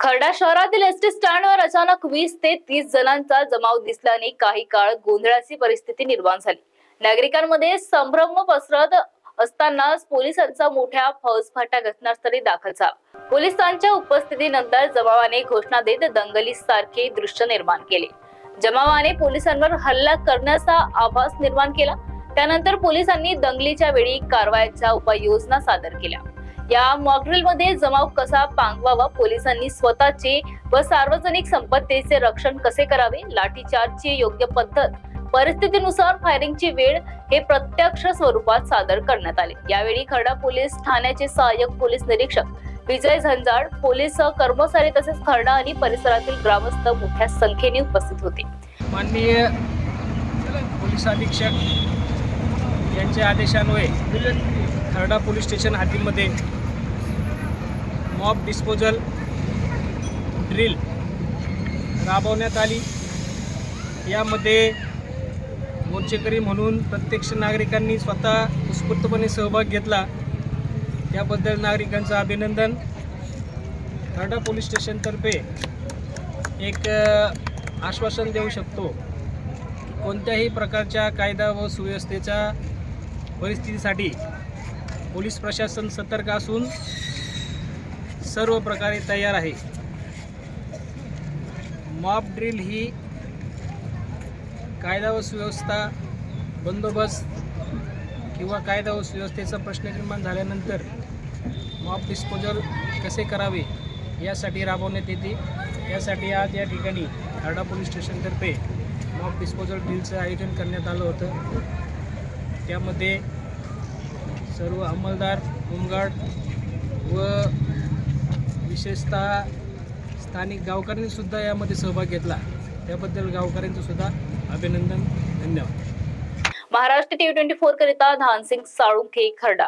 खर्डा शहरातील S T स्टँडवर अचानक वीस ते तीस जणांचा जमाव दिसल्याने काही काळ गोंधळाची परिस्थिती निर्माण झाली. नागरिकांमध्ये संभ्रम पसरत असताना पोलिसांचा मोठ्या फौजफाटा घटनास्थळी दाखल झाला. पोलिसांच्या उपस्थितीनंतर जमावाने घोषणा देत दंगली सारखे दृश्य निर्माण केले. जमावाने पोलिसांवर हल्ला करण्याचा आभास निर्माण केला. त्यानंतर पोलिसांनी दंगलीच्या वेळी कारवाईच्या उपाययोजना सादर केल्या. या मॉकड्रिलमध्ये जमाव कसा पांगवावा पोलिसांनी स्वतःचे व सार्वजनिक संपत्तीचे रक्षण कसे करावे? लाठीचार्जची योग्य पद्धत परिस्थितीनुसार फायरिंगची वेळ हे प्रत्यक्ष स्वरूपात सादर करण्यात आले. यावेळी खर्डा पोलीस ठाण्याचे सहाय्यक पोलीस निरीक्षक विजय झंजाड पोलीस कर्मचारी तसेच खर्डा आणि परिसरातील ग्रामस्थ मोठ्या संख्येने उपस्थित होते. माननीय पोलीस अधीक्षक यांच्या आदेशान्वये खर्डा पोलीस स्टेशन हद्दीमध्ये मॉब डिस्पोजल ड्रिल राबवण्यात आली. यामध्ये मोर्चेकरी म्हणून प्रत्यक्ष नागरिकांनी स्वतः उत्स्फूर्तपणे सहभाग घेतला. त्याबद्दल नागरिकांचं अभिनंदन. खर्डा पोलीस स्टेशनतर्फे एक आश्वासन देऊ शकतो कोणत्याही प्रकारच्या कायदा व सुव्यवस्थेच्या परिस्थितीसाठी पोलीस प्रशासन सतर्क असून सर्व प्रकारे तयार आहे. मॉब ड्रिल ही कायदा व सुव्यवस्था बंदोबस्त किंवा कायदा व सुव्यवस्थेचा प्रश्न निर्माण झाल्यानंतर मॉब डिस्पोजल कसे करावे यासाठी राबवण्यात येते. यासाठी आज या ठिकाणी हार्डा पोलीस स्टेशनतर्फे मॉब डिस्पोजल ड्रिलचं आयोजन करण्यात आलं होतं. त्यामध्ये सर्व अंमलदार होमगार्ड व विशेषतः स्थानिक गावकऱ्यांनीसुद्धा यामध्ये सहभाग घेतला. त्याबद्दल गावकऱ्यांचं सुद्धा अभिनंदन धन्यवाद. महाराष्ट्र टीव्ही ट्वेंटी फोर करिता धानसिंग साळुंखे खर्डा.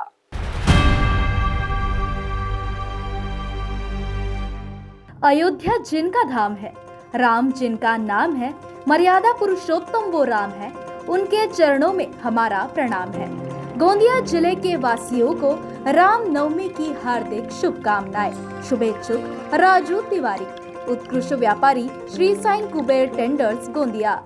अयोध्या जिनका धाम है राम जिनका नाम है मर्यादा पुरुषोत्तम वो राम है उनके चरणों में हमारा प्रणाम है। गोंदिया ज़िले के वासियों को राम नवमी की हार्दिक शुभकामनाएँ। शुभेच्छुक राजू तिवारी, उत्कृष्ट व्यापारी श्री साइन कुबेर टेंडर्स, गोंदिया।